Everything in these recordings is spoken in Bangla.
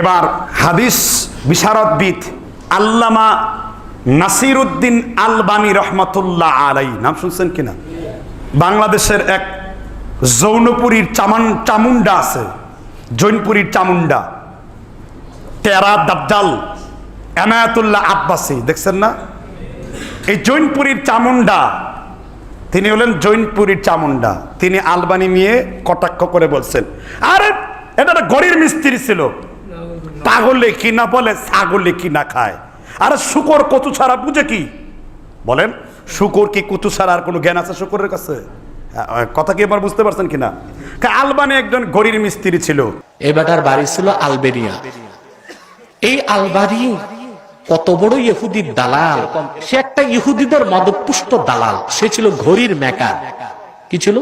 এবার হাদিস বিশারদবিদ আল্লামা নাসির উদ্দিন আলবানী রহমতুল্লাহ আলাই। নাম শুনছেন কিনা? বাংলাদেশের এক যৌনপুরীর চামান চামুন্ডা আছে। জৈনপুরীর চামুন্ডা টেরা দাবদাল এনায়াতুল্লাহ আব্বাসী। দেখছেন না? এই জৈনপুরীর চামুন্ডা তিনি হলেন জৈনপুরীর চামুন্ডা তিনি আলবানি নিয়ে কটাক্ষ করে বলছেন, আরে, এটা একটা গরির মিস্ত্রি ছিল। পাগলে কি না বলে? ছাগলে কি না খায়? আরে শুকর কচু ছাড়া বুঝে কি? বলেন শুকর কি কুতু ছাড়া আর কোনো জ্ঞান আছে শুকরের কাছে? হ্যাঁ, কথা কি এবার বুঝতে পারছেন কিনা? কা- আলবানি একজন গরির মিস্ত্রি ছিল। এই বেটার বাড়ি ছিল আলবেনিয়া। এই আলবানি কত বড় ইহুদির দালাল। সে একটা ইহুদিদের মদপুষ্ট দালাল। সে ছিল ঘড়ির মেকার। কি ছিল?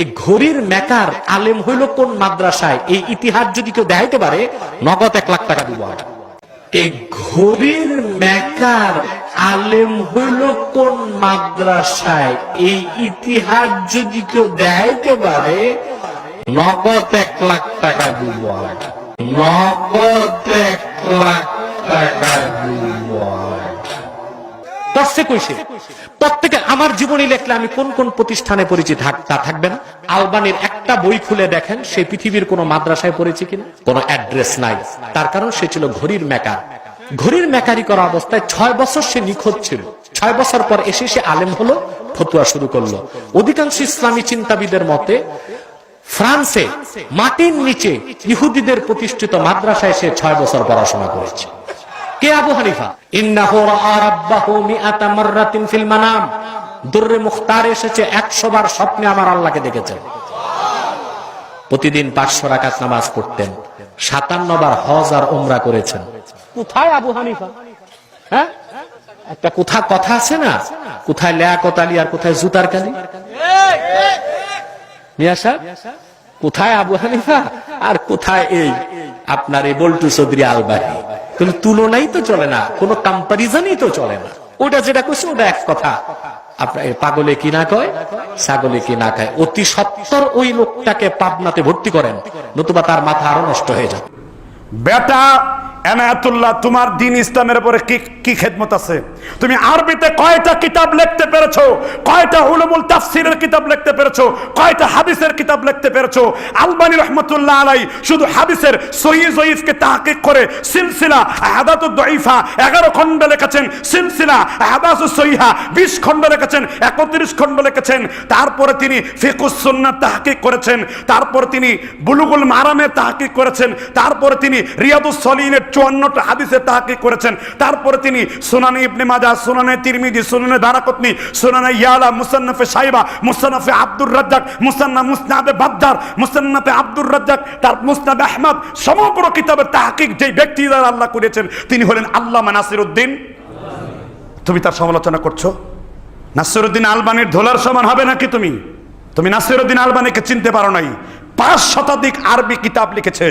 এই ঘড়ির মেকার আলেম হইল কোন মাদ্রাসায়? এই ইতিহাস যদি কেউ দেখাইতে পারে, নগদ এক লাখ টাকা দিব এই ঘড়ির মেকার আলেম হইল কোন মাদ্রাসায়? এই ইতিহাস যদি কেউ দেখাইতে পারে, নগদ এক লাখ টাকা দিব নগদ এক লাখ টাকা দিব দশে কইছে প্রত্যেকে আমার জীবনী লেখলে আমি কোন কোন প্রতিষ্ঠানে পড়েছি তা থাকবে না। আলবানির একটা বই খুলে দেখেন, সে পৃথিবীর কোন মাদ্রাসায় পড়েছে কিনা? কোনো অ্যাড্রেস নাই। তার কারণ সে ছিল ঘড়ির মেকার। ঘড়ির মেকারি করা অবস্থায় ছয় বছর সে নিখোঁজ ছিল। ছয় বছর পর এসে সে আলেম হলো, ফতুয়া শুরু করল। অধিকাংশ ইসলামী চিন্তাবিদের মতে, ফ্রান্সে মাটির নিচে ইহুদিদের প্রতিষ্ঠিত মাদ্রাসায় সে ছয় বছর পড়াশোনা করেছে। কে আবু হানিফা? মুখতার এসেছে 100 বার স্বপ্নে আমার আল্লাহকে প্রতিদিন 500 রাকাত নামাজ পড়তেন। 57 বার হজ আর উমরা করেছেন। কোথায় আবু হানিফা? হ্যাঁ? একটা কোথা কথা আছে না? কোথায় লিয়াকত আলী আর কোথায় জুতার কালি মিয়া কোথায় আবু হানিফা আর কোথায় এই? আপনার এই বল্টু চৌধুরী আলবাহী কিন্তু তুলনাই তো চলে না, কোনো কম্পারিজনই তো চলে না। ওটা যেটা করছে ওটা এক কথা। আপনার পাগলে কি না কয়? ছাগলে কি না খায়? অতি সত্তর ওই লোকটাকে পাবনাতে ভর্তি করেন, নতুবা তার মাথা আরও নষ্ট হয়ে যাবে। বেটা এনায়াতুল্লাহ, তোমার দিন ইসলামের উপরে কি কি খেদমত আছে? তুমি আরবিতে কয়টা কিতাব লিখতে পেরেছ? কয়টা উলুমুল তাফসিরের কিতাব লিখতে পেরেছ? কয়টা হাদিসের কিতাব লিখতে পেরেছ? আলবানী রহমতুল্লাহ আলাই শুধু হাদিসের সহি জয়ীফকে তাহকিক করে সিলসিলা আহাদাতু দঈফা 11 খণ্ড লিখেছেন, সিলসিলা আহাদাতু সহিহা 20 খণ্ড লিখেছেন 31 খণ্ড লিখেছেন। তারপরে তিনি ফিকুস সুন্নাহ তাহকিক করেছেন, তারপর তিনি বুলুগুল মারামে তাহকিক করেছেন, তারপরে তিনি রিয়াদুস সলিনের চুয়ান্নটা হাদিসে তাহকিক করেছেন। তারপরে তিনি সুনানি ইবনে মাজা সুনানে তিরমিজি, সুনানে দারাকতনি, সুনানে ইয়ালা, মুসান্নাফে সাইবা মুসান্নাফে আব্দুর রাজ্জাক মুসান্না মুসনাবে বাদ্দার মুসান্নাফে আব্দুর রাজ্জাক, তার মুসনাবে আহমদ, সমগ্র কিতাবের তাহকিক যেই ব্যক্তি দ্বারা আল্লাহ করেছেন, তিনি হলেন আল্লামা নাসির উদ্দিন তুমি তার সমালোচনা করছ? নাসিরুদ্দিন আলবানির ধোলার সমান হবে নাকি তুমি? তুমি নাসিরুদ্দিন আলবানিকে চিনতে পারো নাই। পাঁচ শতাধিক আরবি কিতাব লিখেছে।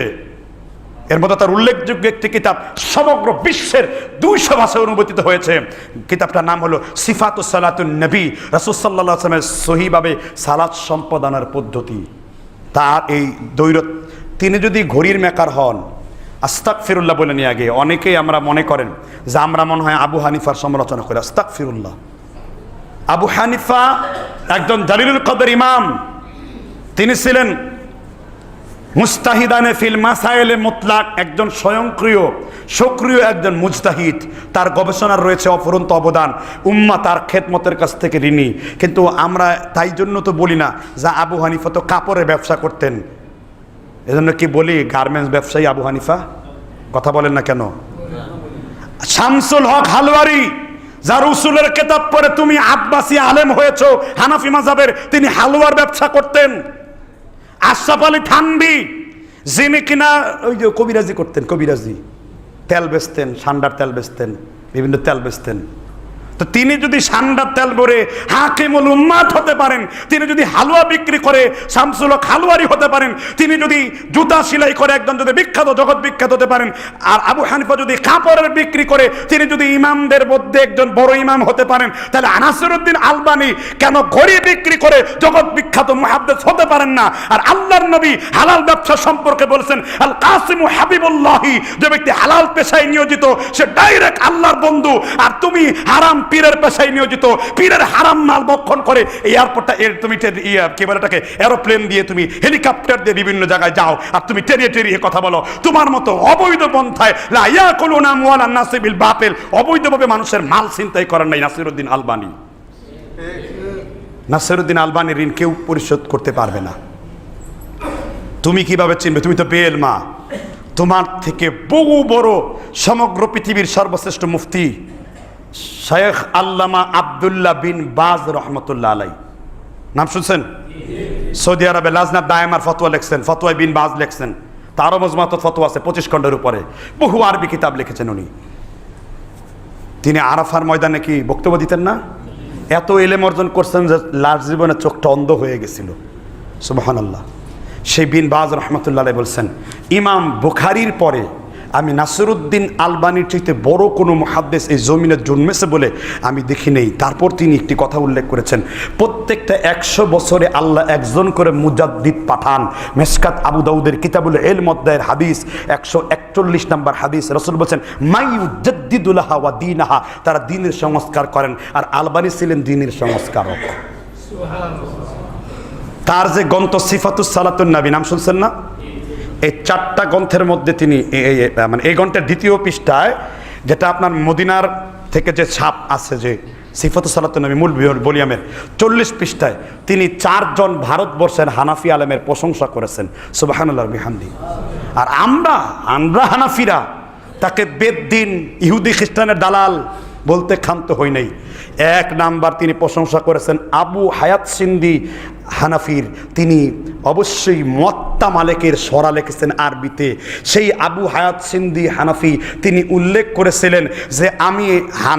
এর মধ্যে তার উল্লেখযোগ্য একটি কিতাব সমগ্র বিশ্বের দুইশো ভাষায় অনুবাদিত হয়েছে। কিতাবটার নাম হলো সিফাতু সালাতুন নবী রাসুসাল্লাহ আসলামের সহিভাবে সালাত সম্পাদনার পদ্ধতি। তার এই দৈরত, তিনি যদি ঘড়ির মেকার হন আস্তাক ফিরুল্লাহ বলে নিয়ে আগে, অনেকেই আমরা মনে করেন যে আমরা মনে হয় আবু হানিফার সমালোচনা করি। আস্তাক ফিরুল্লাহ আবু হানিফা একজন জালিলুল কদর ইমাম। তিনি ছিলেন মুস্তাহিদানে ফিল মাসাইলে মুতলাক একজন স্বয়ংক্রিয়, সক্রিয় একজন মুজতাহিদ। তার গবেষণার রয়েছে অফুরন্ত অবদান। উম্মা তার খেদমতের কাছ থেকে ঋণী। কিন্তু আমরা তাই জন্য তো বলি না যা আবু হানিফা তো কাপড়ের ব্যবসা করতেন। এজন্য কি বলি, গার্মেন্টস ব্যবসায়ী আবু হানিফা? কথা বলেন না কেন? শামসুল হক হালুয়ারি যার উসুলের কেতাব পরে তুমি আব্বাসী আলেম হয়েছো, হানাফি মাজাবের তিনি হালুয়ার ব্যবসা করতেন। আশরাফ আলী থানবি যিনি কিনা ওই যে কবিরাজি করতেন, কবিরাজি। তেল বেচতেন, সান্ডার তেল বেচতেন, বিভিন্ন তেল বেচতেন। তো তিনি যদি সান্ডার তেল ভরে হাকিমুল উম্মাত হতে পারেন, তিনি যদি হালুয়া বিক্রি করে শামসুল হালুয়ারি হতে পারেন, তিনি যদি জুতা সেলাই করে একজন যদি বিখ্যাত, জগৎ বিখ্যাত হতে পারেন, আর আবু হানিফা যদি কাপড়ের বিক্রি করে, তিনি যদি ইমামদের মধ্যে একজন বড় ইমাম হতে পারেন, তাহলে আনাসিরুদ্দিন আলবানি কেন ঘড়ি বিক্রি করে জগৎ বিখ্যাত মুহাদ্দিস হতে পারেন না? আর আল্লাহর নবী হালাল ব্যবসা সম্পর্কে বলেছেন, আল কাসিম হাবিবুল্লাহি, যে ব্যক্তি হালাল পেশায় নিয়োজিত, সে ডাইরেক্ট আল্লাহর বন্ধু, আর তুমি হারাম পীরের পেশায় নিয়োজিত, পীরের হারাম মাল বক্ষণ করে এই এয়ারপোর্টটা এর তুমি এটাকে এরোপ্লেন দিয়ে তুমি হেলিকপ্টার দিয়ে বিভিন্ন জায়গায় যাও আর তুমি টেরিয়ে টেরিয়ে কথা বলো। তোমার মতো অবৈধ পন্থায়, লা ইয়াকুলুনা আমওয়ালান নাসি বিল বাতিল, অবৈধভাবে মানুষের মাল ছিনতাই করেন নাই নাসিরউদ্দিন আলবানি। নাসিরউদ্দিন আলবানির ঋণ কেউ পরিশোধ করতে পারবে না। তুমি কীভাবে চিনবে? তুমি তো বেল মা। তোমার থেকে বহু বড় সমগ্র পৃথিবীর সর্বশ্রেষ্ঠ মুফতি শেখ আল্লামা আবদুল্লাহ বিন বাজ রহমতুল্লাহ আলাই। নাম শুনছেন? সৌদি আরবে লাজনাত দায়মার ফতোয়া লিখছেন ফতোয়া বিন বাজ লিখছেন। তারও মজমাত ফতোয়া আছে পঁচিশ খণ্ডের উপরে। বহু আরবি কিতাব লিখেছেন উনি। তিনি আরাফার ময়দানে কি বক্তব্য দিতেন না? এত এলেম অর্জন করছেন যে লাশ জীবনে চোখটা অন্ধ হয়ে গেছিল। সুবাহান আল্লাহ সেই বিন বাজ রহমতুল্লাহ বলছেন, ইমাম বুখারির পরে আমি নাসরুদ্দিন আলবানির চাইতে বড় কোনো মহাদ্দেশ এই জমিনে জন্মেছে বলে আমি দেখি নেই। তারপর তিনি একটি কথা উল্লেখ করেছেন, প্রত্যেকটা একশো বছরে আল্লাহ একজন করে মুজাদ্দিদ পাঠান। মেসকাত আবু দাউদের কিতাবুল এল মদ্দায়ের হাদিস, একশো একচল্লিশ নম্বর হাদিস, রসুল বলছেন, মাই উজ্জাদ্দিদুল্লাহা ওয়া দিনাহা। তারা দিনের সংস্কার করেন আর আলবানি ছিলেন দিনের সংস্কারক। তার যে গন্ত সিফাতুস সালাতুন নবী, নাম শুনছেন না? এই চারটা গ্রন্থের মধ্যে তিনি মানে এই গ্রন্থের দ্বিতীয় পৃষ্ঠায় যেটা আপনার মদিনার থেকে যে ছাপ আছে যে সিফাতুস সালাতুন নবী মূল বলিয়ামের চল্লিশ পৃষ্ঠায় তিনি চারজন ভারতবর্ষের হানাফি আলেমের প্রশংসা করেছেন। সুবাহানুল্লাহ বিহামদি। আর আমরা আমরা হানাফিরা, তাকে বেদ্দিন, ইহুদি, খ্রিস্টানের দালাল বলতে ক্ষান্ত হই নাই। এক নাম্বার তিনি প্রশংসা করেছেন আবু হায়াত সিন্দি হানাফির, তিনি অবশ্যই মত্তা মালেকের সরা লিখেছেন আরবিতে। সেই আবু হায়াত সিন্দি হানাফি, তিনি উল্লেখ করেছিলেন যে আমি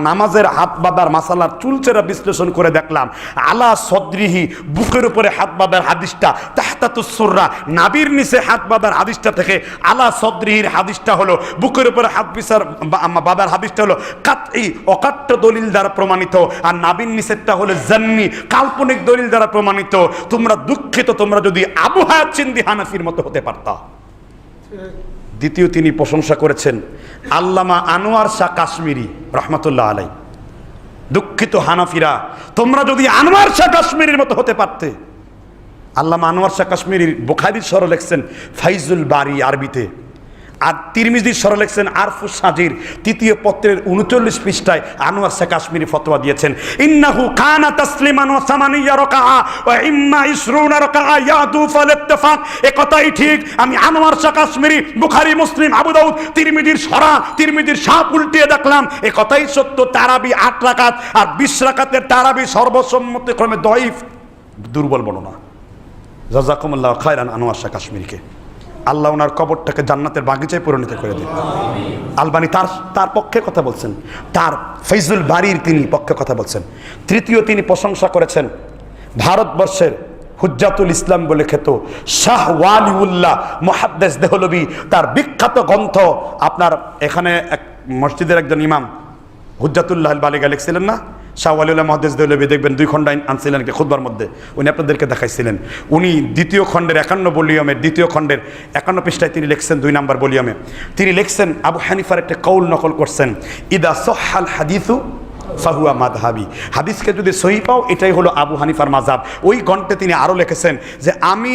নামাজের হাত বাঁধার মাসালার চুলচেরা বিশ্লেষণ করে দেখলাম। আলা সদ্রিহি, বুকের উপরে হাত বাঁধার হাদিসটা তাহতাতুসুররা নাবির নিচে হাত বাঁধার হাদিসটা থেকে আলা সদ্রিহির হাদিসটা হলো, বুকের উপরে হাত বিচার বাবার হাদিসটা হলো কাত এই অকাট্য দলিল দ্বারা প্রমাণিত। আর নাবির নিষেধটা হলো জান্নি, কাল্পনিক দলিল দ্বারা প্রমাণিত। তোমরা দুঃখিত, তোমরা যদি আবহাওয়া চিন্দি হানাফির মতো হতে পারতা। দ্বিতীয় তিনি প্রশংসা করেছেন, আল্লামা আনোয়ার শাহ কাশ্মীরি রহমতুল্লাহ আলাই দুঃখিত হানাফিরা, তোমরা যদি আনোয়ার শাহ কাশ্মীরির মতো হতে পারতে। আল্লামা আনোয়ার শাহ কাশ্মীরির বোখারি স্বর লেখছেন, ফাইজুল বারি আরবিতে। আর তিরমিজির স্বর লেখছেন আরফুস সাজির। তৃতীয় পত্রের উনচল্লিশ পৃষ্ঠায় আনোয়ার শাহ কাশ্মীরি ফতোয়া দিয়েছেন। ইন্নাহু কানা তাসলিমান ওয়া সামানিয়া রাকাআ ওয়া ইম্মা ইসরুনা রাকাআ ইয়াদু ফাল ইত্তেফাক এ কথাই ঠিক, আমি আনোয়ার শাহ কাশ্মীরি, বুখারী, মুসলিম, আবু দাউদ, তিরমিজির সরা, তিরমিজির সাপ উল্টিয়ে দেখলাম। এ কথাই সত্য, তারাবি আট রাকাত আর বিশ রাকাতের তারাবি সর্বসম্মতিক্রমে দইফ দুর্বল বর্ণনা জাজাকুমুল্লাহ খায়রান আনোয়ার শাহ কাশ্মীরকে। আল্লাহ ওনার কবরটাকে জান্নাতের বাগিচায় পরিণত করে দিন আলবানি তার তার পক্ষে কথা বলছেন। তার ফৈজুল বাড়ির তিনি পক্ষে কথা বলছেন। তৃতীয় তিনি প্রশংসা করেছেন। ভারতবর্ষের হুজ্জাতুল ইসলাম বলে খেত শাহ ওয়ালিউল্লাহ মহাদ্দেশ দেহলবি, তার বিখ্যাত গ্রন্থ আপনার এখানে এক মসজিদের একজন ইমাম হুজ্জাতুল্লাহ বালিগা লিখছিলেন না? শাহ আলিউল্লাহ মহাদেশ দেউলবি দেখবেন দুই খণ্ড আনছিলেন একটা খুদবার মধ্যে। উনি আপনাদেরকে দেখাইছিলেন। উনি দ্বিতীয় খণ্ডের একান্ন বলিয়মের দ্বিতীয় খণ্ডের একান্ন পৃষ্ঠায় তিনি লিখছেন দুই নম্বর বলিয়মে তিনি লিখছেন, আবু হানিফার একটা কৌল নকল করছেন, ইদা সহাল হাদিসু ফাহুয়া মাদহাবি হাদিসকে যদি সহি পাও, এটাই হলো আবু হানিফার মাজাব ওই গন্টে তিনি আরও লিখেছেন যে, আমি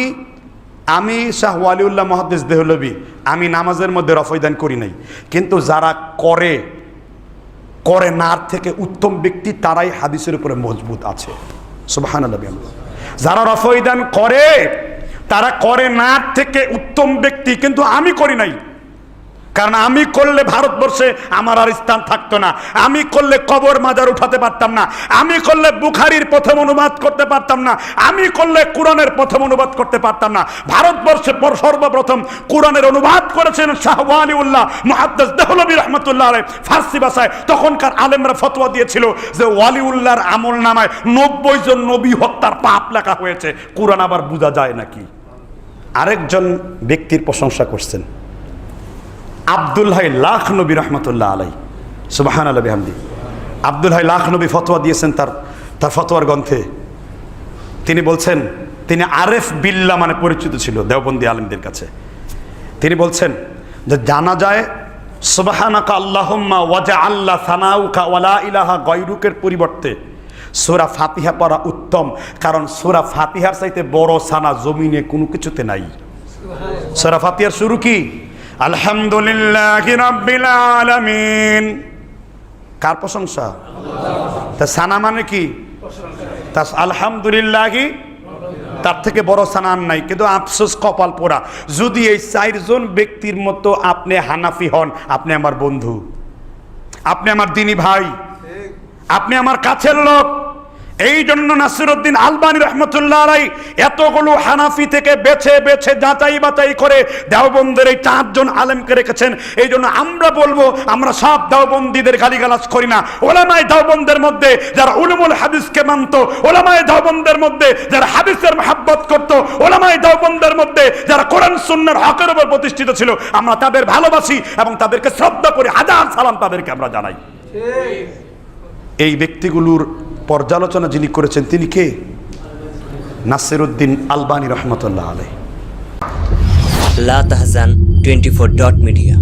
আমি শাহ ওয়ালিউল্লাহ মহাদ্দেশ দেহলবি আমি নামাজের মধ্যে রফয়দান করি নাই। কিন্তু যারা করে করে না থেকে উত্তম ব্যক্তি তারাই হাদিসের উপরে মজবুত আছে। সুবাহান যারা রফইদান করে, তারা করে না থেকে উত্তম ব্যক্তি, কিন্তু আমি করি নাই। কারণ আমি করলে ভারতবর্ষে আমার আর স্থান থাকতো না। আমি করলে কবর মাজার উঠাতে পারতাম না। আমি করলে বুখারির প্রথম অনুবাদ করতে পারতাম না। আমি করলে কোরআনের প্রথম অনুবাদ করতে পারতাম না। ভারতবর্ষে সর্বপ্রথম কোরআনের অনুবাদ করেছেন শাহ ওয়ালিউল্লাহ মুহাদ্দিস দেহলবী রহমতুল্লাহ আলাইহি ফার্সি ভাষায়। তখনকার আলেমরা ফতোয়া দিয়েছিল যে ওয়ালিউল্লাহর আমল নামায় নব্বই জন নবী হত্যার পাপ লেখা হয়েছে। কোরআন আবার বোঝা যায় নাকি? আরেকজন ব্যক্তির প্রশংসা করছেন। আব্দুল হাই লাখ নবী রহমতুল্লাহ আলাই সুবাহান আলবী হামদি আব্দুল হাই লাখ নবী ফতোয়া দিয়েছেন তার তার ফতোয়ার গ্রন্থে। তিনি বলছেন, তিনি আরেফ বিল্লা মানে পরিচিত ছিল দেওবন্দি আলমদের কাছে। তিনি বলছেন যে জানা যায়, সুবাহানাকা আল্লাহম্মা ওয়াজা আল্লাহ সানাউকা ওয়ালা ইলাহা গৈরুকের পরিবর্তে সোরা ফাতিহা পড়া উত্তম, কারণ সোরা ফাতিহার চাইতে বড় সানা জমিনে কোনো কিছুতে নাই। সোরা ফাতিহার শুরু কি? আলহামদুলিল্লাহ রাব্বিল আলামিন। কার প্রশংসা? তা সানা মানে কি? তা আলহামদুলিল্লাহ, তার থেকে বড় সানান নাই, কিন্তু আফসোস কপাল পোড়া। যদি এই চারজন ব্যক্তির মতো আপনি হানাফি হন, আপনি আমার বন্ধু। আপনি আমার দিনী ভাই। আপনি আমার কাছের লোক। এই জন্য নাসিরুদ্দিন আলবানী রহমতুল্লাহ আলাই এতগুলো হানাফি থেকে বেছে বেছে যাচাই বাছাই করে দেওবন্দের এই চারজন আলেমকে রেখেছেন। এই জন্য আমরা বলব আমরা সব দেওবন্দীদের গালিগালাজ করি না। ওলামায় দেওবন্দের মধ্যে যারা উলুমুল হাদিসকে মানত ওলামায় দেওবন্দের মধ্যে যারা হাদিসের মহাব্বত করত ওলামায় দেওবন্দের মধ্যে যারা কোরআন সুন্নার হকের উপর প্রতিষ্ঠিত ছিল আমরা তাদের ভালোবাসি এবং তাদেরকে শ্রদ্ধা করি হাজার সালাম তাদেরকে আমরা জানাই। এই ব্যক্তিগুলোর পর্যালোচনা যিনি করেছেন, তিনি কে? নাসির উদ্দিন আলবানী রহমতুল্লাহ আলাই লা তাহজান টোয়েন্টি ফোর ডট মিডিয়া।